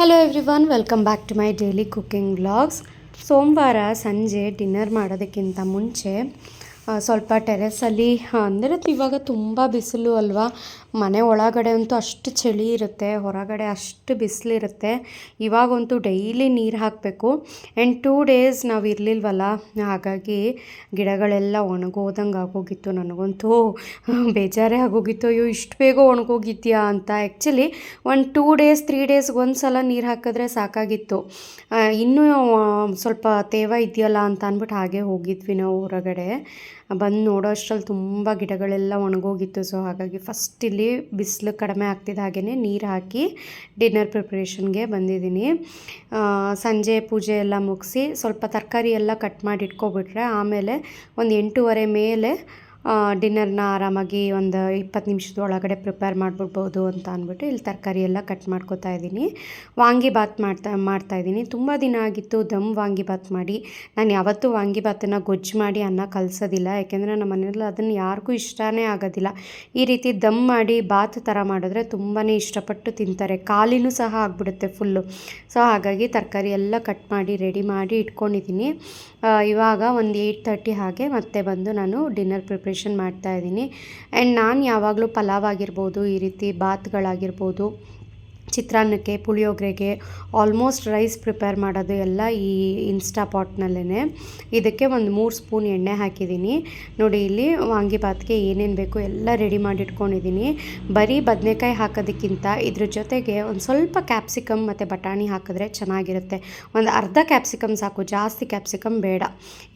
hello everyone welcome back to my daily cooking vlogs ಸೋಮವಾರ ಸಂಜೆ dinner ಮಾಡೋದಕ್ಕಿಂತ ಮುಂಚೆ ಆ, ಸ್ವಲ್ಪ ಟೆರೆಸಲ್ಲಿ ಅಂದರೆ ಇವಾಗ ತುಂಬ ಬಿಸಿಲು ಅಲ್ವಾ? ಮನೆ ಒಳಗಡೆ ಅಂತೂ ಅಷ್ಟು ಚಳಿ ಇರುತ್ತೆ, ಹೊರಗಡೆ ಅಷ್ಟು ಬಿಸಿಲಿರುತ್ತೆ. ಇವಾಗಂತೂ ಡೈಲಿ ನೀರು ಹಾಕಬೇಕು. ಆ್ಯಂಡ್ ಟೂ ಡೇಸ್ ನಾವು ಇರಲಿಲ್ವಲ್ಲ, ಹಾಗಾಗಿ ಗಿಡಗಳೆಲ್ಲ ಒಣಗೋದಂಗೆ ಆಗೋಗಿತ್ತು ನನಗಂತೂ. ಬೇಜಾರೇ ಆಗೋಗಿತ್ತು, ಅಯ್ಯೋ, ಇಷ್ಟು ಬೇಗ ಒಣಗೋಗಿದ್ಯಾ ಅಂತ. ಆ್ಯಕ್ಚುಲಿ ಒಂದು ಟೂ ಡೇಸ್ ತ್ರೀ ಡೇಸ್ಗೆ ಒಂದು ಸಲ ನೀರು ಹಾಕಿದ್ರೆ ಸಾಕಾಗಿತ್ತು. ಇನ್ನೂ ಸ್ವಲ್ಪ ತೇವ ಇದೆಯಲ್ಲ ಅಂತ ಅಂದ್ಬಿಟ್ಟು ಹಾಗೆ ಹೋಗಿದ್ವಿ ನಾವು ಹೊರಗಡೆ. ಬಂದು ನೋಡೋ ಅಷ್ಟರಲ್ಲಿ ತುಂಬ ಗಿಡಗಳೆಲ್ಲ ಒಣಗೋಗಿತ್ತು. ಸೊ ಹಾಗಾಗಿ ಫಸ್ಟ್ ಇಲ್ಲಿ ಬಿಸಿಲು ಕಡಿಮೆ ಆಗ್ತಿದ್ದ ಹಾಗೆಯೇ ನೀರು ಹಾಕಿ ಡಿನ್ನರ್ ಪ್ರಿಪ್ರೇಷನ್ಗೆ ಬಂದಿದ್ದೀನಿ. ಸಂಜೆ ಪೂಜೆ ಎಲ್ಲ ಮುಗಿಸಿ ಸ್ವಲ್ಪ ತರಕಾರಿ ಎಲ್ಲ ಕಟ್ ಮಾಡಿ ಇಟ್ಕೊಬಿಟ್ರೆ ಆಮೇಲೆ ಒಂದು ಎಂಟೂವರೆ ಮೇಲೆ ಡಿನ್ನರ್ನ ಆರಾಮಾಗಿ ಒಂದು ಇಪ್ಪತ್ತು ನಿಮಿಷದ ಒಳಗಡೆ ಪ್ರಿಪೇರ್ ಮಾಡಿಬಿಡ್ಬೋದು ಅಂತ ಅಂದ್ಬಿಟ್ಟು ಇಲ್ಲಿ ತರಕಾರಿ ಎಲ್ಲ ಕಟ್ ಮಾಡ್ಕೋತಾ ಇದ್ದೀನಿ. ವಾಂಗಿಬಾತ್ ಮಾಡ್ತಾ ಮಾಡ್ತಾ ಇದ್ದೀನಿ. ತುಂಬ ದಿನ ಆಗಿತ್ತು ದಮ್ ವಾಂಗಿಬಾತ್ ಮಾಡಿ. ನಾನು ಯಾವತ್ತೂ ವಾಂಗಿಬಾತನ್ನು ಗೊಜ್ಜು ಮಾಡಿ ಅನ್ನ ಕಲಿಸೋದಿಲ್ಲ. ಯಾಕೆಂದರೆ ನಮ್ಮ ಮನೇಲಿ ಅದನ್ನು ಯಾರಿಗೂ ಇಷ್ಟನೇ ಆಗೋದಿಲ್ಲ. ಈ ರೀತಿ ದಮ್ ಮಾಡಿ ಬಾತ್ ಥರ ಮಾಡಿದ್ರೆ ತುಂಬಾ ಇಷ್ಟಪಟ್ಟು ತಿಂತಾರೆ. ಖಾಲಿನೂ ಸಹ ಆಗಿಬಿಡುತ್ತೆ ಫುಲ್ಲು ಸೊ ಹಾಗಾಗಿ ತರಕಾರಿ ಎಲ್ಲ ಕಟ್ ಮಾಡಿ ರೆಡಿ ಮಾಡಿ ಇಟ್ಕೊಂಡಿದ್ದೀನಿ. ಇವಾಗ ಒಂದು ಏಯ್ಟ್ ತರ್ಟಿ ಹಾಗೆ ಮತ್ತೆ ಬಂದು ನಾನು ಡಿನ್ನರ್ ಪ್ರಿಪ್ರೇಷನ್ ಮಾಡ್ತಾ ಇದ್ದೀನಿ. ಆ್ಯಂಡ್ ನಾನು ಯಾವಾಗಲೂ ಪಲಾವ್ ಆಗಿರ್ಬೋದು ಈ ರೀತಿ ಬಾತ್ಗಳಾಗಿರ್ಬೋದು ಚಿತ್ರಾನ್ನಕ್ಕೆ, ಪುಳಿಯೋಗರೆಗೆ ಆಲ್ಮೋಸ್ಟ್ ರೈಸ್ ಪ್ರಿಪೇರ್ ಮಾಡೋದು ಎಲ್ಲ ಈ ಇನ್ಸ್ಟಾ ಪಾಟ್ನಲ್ಲೇ ಇದಕ್ಕೆ ಒಂದು ಮೂರು ಸ್ಪೂನ್ ಎಣ್ಣೆ ಹಾಕಿದ್ದೀನಿ. ನೋಡಿ, ಇಲ್ಲಿ ವಾಂಗಿಬಾತ್ಗೆ ಏನೇನು ಬೇಕು ಎಲ್ಲ ರೆಡಿ ಮಾಡಿಟ್ಕೊಂಡಿದ್ದೀನಿ. ಬರೀ ಬದನೆಕಾಯಿ ಹಾಕೋದಕ್ಕಿಂತ ಇದ್ರ ಜೊತೆಗೆ ಒಂದು ಸ್ವಲ್ಪ ಕ್ಯಾಪ್ಸಿಕಮ್ ಮತ್ತು ಬಟಾಣಿ ಹಾಕಿದ್ರೆ ಚೆನ್ನಾಗಿರುತ್ತೆ. ಒಂದು ಅರ್ಧ ಕ್ಯಾಪ್ಸಿಕಮ್ ಸಾಕು, ಜಾಸ್ತಿ ಕ್ಯಾಪ್ಸಿಕಮ್ ಬೇಡ.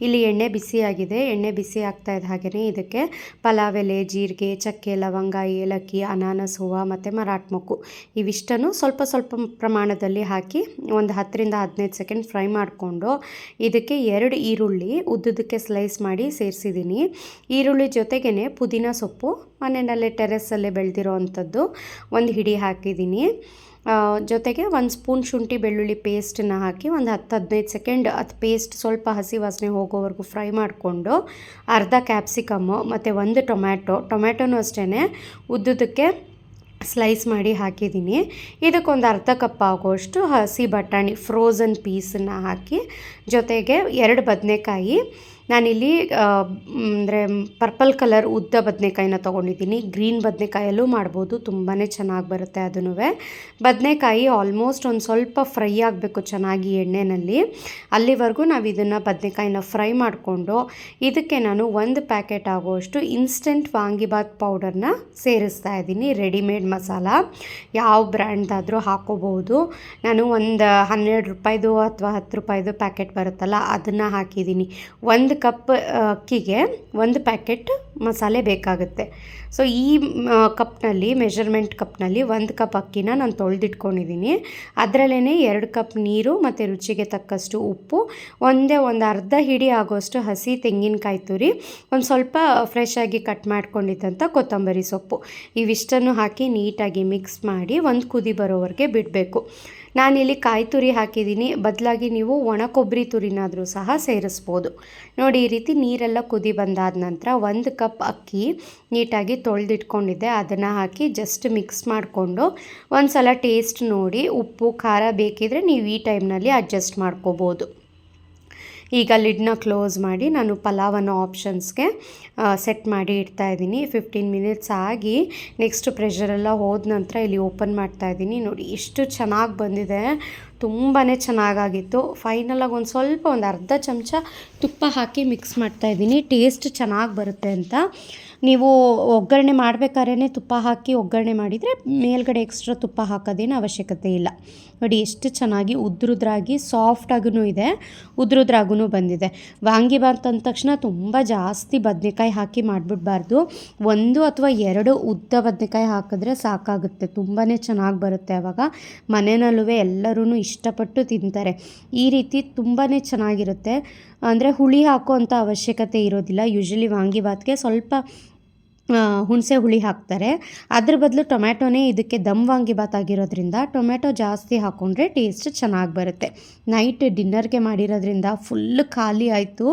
ಇಲ್ಲಿ ಎಣ್ಣೆ ಬಿಸಿಯಾಗಿದೆ ಎಣ್ಣೆ ಬಿಸಿ ಆಗ್ತಾ ಇದ್ದ ಹಾಗೆಯೇ ಇದಕ್ಕೆ ಪಲಾವ್ ಎಲೆ, ಜೀರಿಗೆ, ಚಕ್ಕೆ, ಲವಂಗ, ಏಲಕ್ಕಿ, ಅನಾನಸ್, ಹೂವು ಮತ್ತು ಮರಾಠ ಮೊಗ್ಗು ಇವಿಷ್ಟನ್ನು ಸ್ವಲ್ಪ ಸ್ವಲ್ಪ ಪ್ರಮಾಣದಲ್ಲಿ ಹಾಕಿ ಒಂದು ಹತ್ತರಿಂದ ಹದಿನೈದು ಸೆಕೆಂಡ್ ಫ್ರೈ ಮಾಡಿಕೊಂಡು ಇದಕ್ಕೆ ಎರಡು ಈರುಳ್ಳಿ ಉದ್ದುದಕ್ಕೆ ಸ್ಲೈಸ್ ಮಾಡಿ ಸೇರಿಸಿದ್ದೀನಿ. ಈರುಳ್ಳಿ ಜೊತೆಗೇ ಪುದೀನ ಸೊಪ್ಪು ಮನೆಯಲ್ಲೇ ಟೆರೆಸಲ್ಲೇ ಬೆಳೆದಿರೋ ಅಂಥದ್ದು ಒಂದು ಹಿಡಿ ಹಾಕಿದ್ದೀನಿ. ಜೊತೆಗೆ ಒಂದು ಸ್ಪೂನ್ ಶುಂಠಿ ಬೆಳ್ಳುಳ್ಳಿ ಪೇಸ್ಟನ್ನ ಹಾಕಿ ಒಂದು ಹತ್ತು ಹದಿನೈದು ಸೆಕೆಂಡ್ ಅದು ಪೇಸ್ಟ್ ಸ್ವಲ್ಪ ಹಸಿ ವಾಸನೆ ಹೋಗೋವರೆಗೂ ಫ್ರೈ ಮಾಡಿಕೊಂಡು ಅರ್ಧ ಕ್ಯಾಪ್ಸಿಕಮ್ಮು ಮತ್ತು ಒಂದು ಟೊಮ್ಯಾಟೊ, ಟೊಮ್ಯಾಟೊನೂ ಅಷ್ಟೇ ಉದ್ದುದಕ್ಕೆ ಸ್ಲೈಸ್ ಮಾಡಿ ಹಾಕಿದ್ದೀನಿ. ಇದಕ್ಕೊಂದು ಅರ್ಧ ಕಪ್ ಆಗುವಷ್ಟು ಹಸಿ ಬಟಾಣಿ ಫ್ರೋಝನ್ ಪೀಸನ್ನು ಹಾಕಿ ಜೊತೆಗೆ ಎರಡು ಬದನೆಕಾಯಿ ನಾನಿಲ್ಲಿ ಅಂದರೆ ಪರ್ಪಲ್ ಕಲರ್ ಉದ್ದ ಬದನೆಕಾಯಿನ ತೊಗೊಂಡಿದ್ದೀನಿ. ಗ್ರೀನ್ ಬದನೆಕಾಯಲ್ಲೂ ಮಾಡ್ಬೋದು. ತುಂಬಾ ಚೆನ್ನಾಗಿ ಬರುತ್ತೆ ಅದೂ ಬದನೆಕಾಯಿ ಆಲ್ಮೋಸ್ಟ್ ಒಂದು ಸ್ವಲ್ಪ ಫ್ರೈ ಆಗಬೇಕು ಚೆನ್ನಾಗಿ ಎಣ್ಣೆಯಲ್ಲಿ ಅಲ್ಲಿವರೆಗೂ ನಾವು ಇದನ್ನು ಬದನೆಕಾಯಿನ ಫ್ರೈ ಮಾಡಿಕೊಂಡು ಇದಕ್ಕೆ ನಾನು ಒಂದು ಪ್ಯಾಕೆಟ್ ಆಗುವಷ್ಟು ಇನ್ಸ್ಟೆಂಟ್ ವಾಂಗಿಬಾತ್ ಪೌಡರ್ನ ಸೇರಿಸ್ತಾ ಇದ್ದೀನಿ. ರೆಡಿಮೇಡ್ ಮಸಾಲ. ಯಾವ ಬ್ರ್ಯಾಂಡ್ದಾದರೂ ಹಾಕೋಬಹುದು. ನಾನು ಒಂದು ಹನ್ನೆರಡು ರೂಪಾಯಿದು ಅಥವಾ ಹತ್ತು ರೂಪಾಯಿದು ಪ್ಯಾಕೆಟ್ ಬರುತ್ತಲ್ಲ, ಅದನ್ನು ಹಾಕಿದ್ದೀನಿ. ಒಂದು ಕಪ್ ಅಕ್ಕಿಗೆ ಒಂದು ಪ್ಯಾಕೆಟ್ ಮಸಾಲೆ ಬೇಕಾಗುತ್ತೆ. ಸೊ ಈ ಕಪ್ನಲ್ಲಿ ಮೆಷರ್ಮೆಂಟ್ ಕಪ್ನಲ್ಲಿ ಒಂದು ಕಪ್ ಅಕ್ಕಿನ ನಾನು ತೊಳೆದಿಟ್ಕೊಂಡಿದ್ದೀನಿ ಅದರಲ್ಲೇ ಎರಡು ಕಪ್ ನೀರು ಮತ್ತು ರುಚಿಗೆ ತಕ್ಕಷ್ಟು ಉಪ್ಪು, ಒಂದೇ ಒಂದು ಅರ್ಧ ಹಿಡಿ ಆಗೋಷ್ಟು ಹಸಿ ತೆಂಗಿನಕಾಯಿ ತುರಿ, ಒಂದು ಸ್ವಲ್ಪ ಫ್ರೆಶ್ ಆಗಿ ಕಟ್ ಮಾಡ್ಕೊಂಡಿದ್ದಂಥ ಕೊತ್ತಂಬರಿ ಸೊಪ್ಪು. ಇವಿಷ್ಟನ್ನು ಹಾಕಿ ನೀಟಾಗಿ ಮಿಕ್ಸ್ ಮಾಡಿ ಒಂದು ಕುದಿ ಬರೋವರೆಗೆ ಬಿಡಬೇಕು. ನಾನಿಲ್ಲಿ ಕಾಯಿ ತುರಿ ಹಾಕಿದ್ದೀನಿ. ಬದಲಾಗಿ ನೀವು ಒಣ ಕೊಬ್ಬರಿ ತುರಿನಾದರೂ ಸಹ ಸೇರಿಸ್ಬೋದು. ನೋಡಿ, ಈ ರೀತಿ ನೀರೆಲ್ಲ ಕುದಿ ಬಂದಾದ ನಂತರ ಒಂದು ಕಪ್ ಅಕ್ಕಿ ನೀಟಾಗಿ ತೊಳೆದಿಟ್ಕೊಂಡಿದ್ದೆ. ಅದನ್ನು ಹಾಕಿ ಜಸ್ಟ್ ಮಿಕ್ಸ್ ಮಾಡಿಕೊಂಡು ಒಂದು ಸಲ ಟೇಸ್ಟ್ ನೋಡಿ, ಉಪ್ಪು, ಖಾರ ಬೇಕಿದ್ರೆ ನೀವು ಈ ಟೈಮ್ನಲ್ಲಿ ಅಡ್ಜಸ್ಟ್ ಮಾಡ್ಕೋಬೋದು. ಈಗ ಲಿಡ್ನ ಕ್ಲೋಸ್ ಮಾಡಿ ನಾನು ಪಲಾವ್ ಅನ್ನೋ ಆಪ್ಷನ್ಸ್ಗೆ ಸೆಟ್ ಮಾಡಿ ಇಡ್ತಾ ಇದ್ದೀನಿ. ಫಿಫ್ಟೀನ್ ಮಿನಿಟ್ಸ್ ಆಗಿ ನೆಕ್ಸ್ಟ್ ಪ್ರೆಷರೆಲ್ಲ ಹೋದ ನಂತರ ಇಲ್ಲಿ ಓಪನ್ ಮಾಡ್ತಾ ಇದ್ದೀನಿ. ನೋಡಿ ಎಷ್ಟು ಚೆನ್ನಾಗಿ ಬಂದಿದೆ. ತುಂಬಾ ಚೆನ್ನಾಗಾಗಿತ್ತು. ಫೈನಲಾಗಿ ಒಂದು ಸ್ವಲ್ಪ ಒಂದು ಅರ್ಧ ಚಮಚ ತುಪ್ಪ ಹಾಕಿ ಮಿಕ್ಸ್ ಮಾಡ್ತಾ ಇದ್ದೀನಿ. ಟೇಸ್ಟ್ ಚೆನ್ನಾಗಿ ಬರುತ್ತೆ ಅಂತ. ನೀವು ಒಗ್ಗರಣೆ ಮಾಡಬೇಕಾದ್ರೆ ತುಪ್ಪ ಹಾಕಿ ಒಗ್ಗರಣೆ ಮಾಡಿದರೆ ಮೇಲ್ಗಡೆ ಎಕ್ಸ್ಟ್ರಾ ತುಪ್ಪ ಹಾಕೋದೇನು ಅವಶ್ಯಕತೆ ಇಲ್ಲ. ನೋಡಿ, ಎಷ್ಟು ಚೆನ್ನಾಗಿ ಉದ್ರುದ್ರಾಗಿ ಸಾಫ್ಟಾಗೂ ಇದೆ ಉದ್ರುದ್ರಾಗೂ ಬಂದಿದೆ. ವಾಂಗಿಬಾತ್ ಅಂದ ತಕ್ಷಣ ತುಂಬ ಜಾಸ್ತಿ ಬದನೆಕಾಯಿ ಹಾಕಿ ಮಾಡಿಬಿಡ್ಬಾರ್ದು. ಒಂದು ಅಥವಾ ಎರಡು ಉದ್ದ ಬದನೆಕಾಯಿ ಹಾಕಿದ್ರೆ ಸಾಕಾಗುತ್ತೆ. ತುಂಬಾ ಚೆನ್ನಾಗಿ ಬರುತ್ತೆ ಆವಾಗ ಮನೆಯಲ್ಲೂ ಎಲ್ಲರೂ ಇಷ್ಟಪಟ್ಟು ತಿಂತಾರೆ. ಈ ರೀತಿ ತುಂಬಾ ಚೆನ್ನಾಗಿರುತ್ತೆ. ಅಂದರೆ ಹುಳಿ ಹಾಕೋ ಅಂಥ ಅವಶ್ಯಕತೆ ಇರೋದಿಲ್ಲ. ಯೂಶ್ವಲಿ ವಾಂಗಿಬಾತ್ಗೆ ಸ್ವಲ್ಪ ಹುಣಸೆ ಹುಳಿ ಹಾಕ್ತಾರೆ. ಅದ್ರ ಬದಲು ಟೊಮ್ಯಾಟೊನೇ ಇದಕ್ಕೆ ದಮ್ ವಾಂಗಿಬಾತ್ ಆಗಿರೋದ್ರಿಂದ ಟೊಮ್ಯಾಟೊ ಜಾಸ್ತಿ ಹಾಕ್ಕೊಂಡ್ರೆ ಟೇಸ್ಟ್ ಚೆನ್ನಾಗಿ ಬರುತ್ತೆ. ನೈಟ್ ಡಿನ್ನರ್ಗೆ ಮಾಡಿರೋದ್ರಿಂದ ಫುಲ್ ಖಾಲಿ ಆಯಿತು.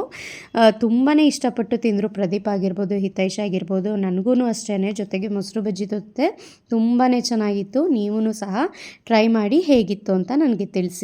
ತುಂಬಾ ಇಷ್ಟಪಟ್ಟು ತಿಂದರು ಪ್ರದೀಪ್ ಆಗಿರ್ಬೋದು, ಹಿತೈಷ್ ಆಗಿರ್ಬೋದು ನನಗೂ ಅಷ್ಟೇ ಜೊತೆಗೆ ಮೊಸರು ಬಜ್ಜಿ ತುತ್ತೆ ತುಂಬಾ ಚೆನ್ನಾಗಿತ್ತು. ನೀವೂ ಸಹ ಟ್ರೈ ಮಾಡಿ ಹೇಗಿತ್ತು ಅಂತ ನನಗೆ ತಿಳಿಸಿ.